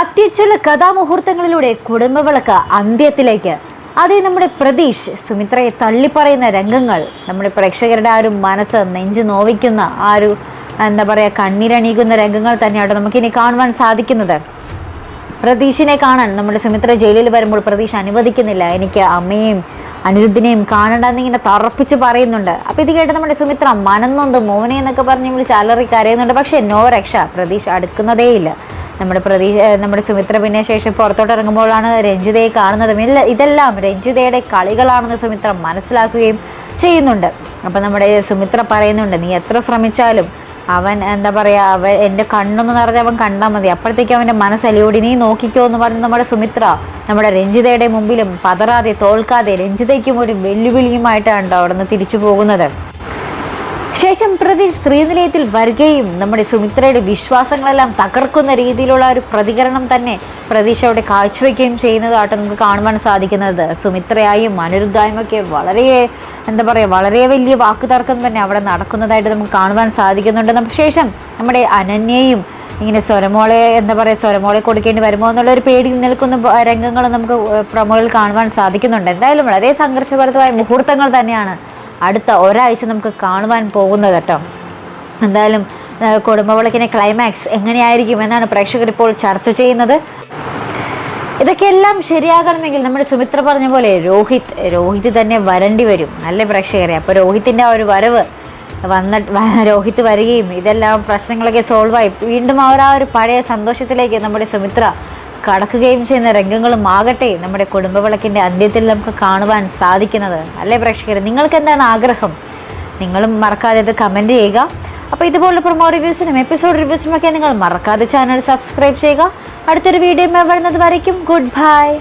അത്യുജ്വല കഥാമുഹൂർത്തങ്ങളിലൂടെ കുടുംബവിളക്ക് അന്ത്യത്തിലേക്ക്. അതേ നമ്മുടെ പ്രതീഷ് സുമിത്രയെ തള്ളിപ്പറയുന്ന രംഗങ്ങൾ നമ്മുടെ പ്രേക്ഷകരുടെ ആ ഒരു മനസ്സ് നെഞ്ചു നോവിക്കുന്ന ആ ഒരു എന്താ പറയുക കണ്ണീരണിയിക്കുന്ന രംഗങ്ങൾ തന്നെയാണ് നമുക്കിനി കാണുവാൻ സാധിക്കുന്നത്. പ്രതീഷിനെ കാണാൻ നമ്മുടെ സുമിത്ര ജയിലിൽ വരുമ്പോൾ പ്രതീഷ് അനുവദിക്കുന്നില്ല. എനിക്ക് അമ്മയെയും അനിരുദ്ധിനെയും കാണണ്ടെന്ന് ഇങ്ങനെ തറപ്പിച്ച് പറയുന്നുണ്ട്. അപ്പോൾ ഇത് കേട്ട് നമ്മുടെ സുമിത്ര മനന്നൊന്ന് മോനെ എന്നൊക്കെ പറഞ്ഞ് വിളിച്ച് അലറി കരയുന്നുണ്ട്. പക്ഷേ നോ രക്ഷ പ്രതീഷ് അടുക്കുന്നതേയില്ല. നമ്മുടെ പ്രതീക്ഷ നമ്മുടെ സുമിത്ര പിന്നെ ശേഷം പുറത്തോട്ട് ഇറങ്ങുമ്പോഴാണ് രഞ്ജിതയെ കാണുന്നതും. ഇല്ല ഇതെല്ലാം രഞ്ജിതയുടെ കളികളാണെന്ന് സുമിത്ര മനസ്സിലാക്കുകയും ചെയ്യുന്നുണ്ട്. അപ്പം നമ്മുടെ സുമിത്ര പറയുന്നുണ്ട് നീ എത്ര ശ്രമിച്ചാലും അവൻ എന്താ പറയുക അവൻ എന്റെ കണ്ണൊന്ന് നിറഞ്ഞ് അവൻ കണ്ടാൽ മതി. അപ്പോഴത്തേക്കും അവന്റെ മനസ്സലിയോടി നീ നോക്കിക്കോ എന്ന് പറഞ്ഞ് നമ്മുടെ സുമിത്ര നമ്മുടെ രഞ്ജിതയുടെ മുമ്പിലും പതറാതെ തോൽക്കാതെ രഞ്ജിതയ്ക്കും ഒരു വെല്ലുവിളിയുമായിട്ടാണ് അവിടെ നിന്ന് തിരിച്ചു പോകുന്നത്. ശേഷം പ്രതി ശ്രീനിലയത്തിൽ വരികയും നമ്മുടെ സുമിത്രയുടെ വിശ്വാസങ്ങളെല്ലാം തകർക്കുന്ന രീതിയിലുള്ള ഒരു പ്രതികരണം തന്നെ പ്രതീക്ഷ അവിടെ കാഴ്ചവെക്കുകയും ചെയ്യുന്നതായിട്ട് നമുക്ക് കാണുവാൻ സാധിക്കുന്നത്. സുമിത്രയായും അനിരുദ്ധായും ഒക്കെ വളരെ എന്താ പറയുക വളരെ വലിയ വാക്കുതർക്കം തന്നെ അവിടെ നടക്കുന്നതായിട്ട് നമുക്ക് കാണുവാൻ സാധിക്കുന്നുണ്ട്. നമുക്ക് ശേഷം നമ്മുടെ അനന്യയും ഇങ്ങനെ സ്വരമോളെ എന്താ പറയുക സ്വരമോളെ കൊടുക്കേണ്ടി വരുമോ എന്നുള്ള ഒരു പേടി നിൽക്കുന്ന രംഗങ്ങൾ നമുക്ക് പ്രമോയിൽ കാണുവാൻ സാധിക്കുന്നുണ്ട്. എന്തായാലും വളരെ സംഘർഷഭരിതമായ മുഹൂർത്തങ്ങൾ തന്നെയാണ് അടുത്ത ഒരാഴ്ച നമുക്ക് കാണുവാൻ പോകുന്നത് കേട്ടോ. എന്തായാലും കുടുംബവിളക്കിനെ ക്ലൈമാക്സ് എങ്ങനെയായിരിക്കും എന്നാണ് പ്രേക്ഷകർ ഇപ്പോൾ ചർച്ച ചെയ്യുന്നത്. ഇതൊക്കെ എല്ലാം ശരിയാകണമെങ്കിൽ നമ്മുടെ സുമിത്ര പറഞ്ഞ പോലെ രോഹിത് രോഹിത് തന്നെ വരേണ്ടി വരും. നല്ല പ്രേക്ഷകരെ? അപ്പോൾ രോഹിത്തിന്റെ ആ ഒരു വരവ് വന്നിട്ട് രോഹിത് വരികയും ഇതെല്ലാം പ്രശ്നങ്ങളൊക്കെ സോൾവായി വീണ്ടും അവർ ആ ഒരു പഴയ സന്തോഷത്തിലേക്ക് നമ്മുടെ സുമിത്ര കടക്കുകയും ചെയ്യുന്ന രംഗങ്ങളും ആകട്ടെ നമ്മുടെ കുടുംബവിളക്കിന്റെ അന്ത്യത്തിൽ നമുക്ക് കാണുവാൻ സാധിക്കുന്നത്. അല്ലേ പ്രേക്ഷകർ നിങ്ങൾക്ക് എന്താണ് ആഗ്രഹം? നിങ്ങളും മറക്കാതെ ഇത് കമന്റ് ചെയ്യുക. അപ്പോൾ ഇതുപോലുള്ള പ്രൊമോ റിവ്യൂസിനും എപ്പിസോഡ് റിവ്യൂസിനും ഒക്കെ നിങ്ങൾ മറക്കാതെ ചാനൽ സബ്സ്ക്രൈബ് ചെയ്യുക. അടുത്തൊരു വീഡിയോ വരുന്നത് വരയ്ക്കും. Good bye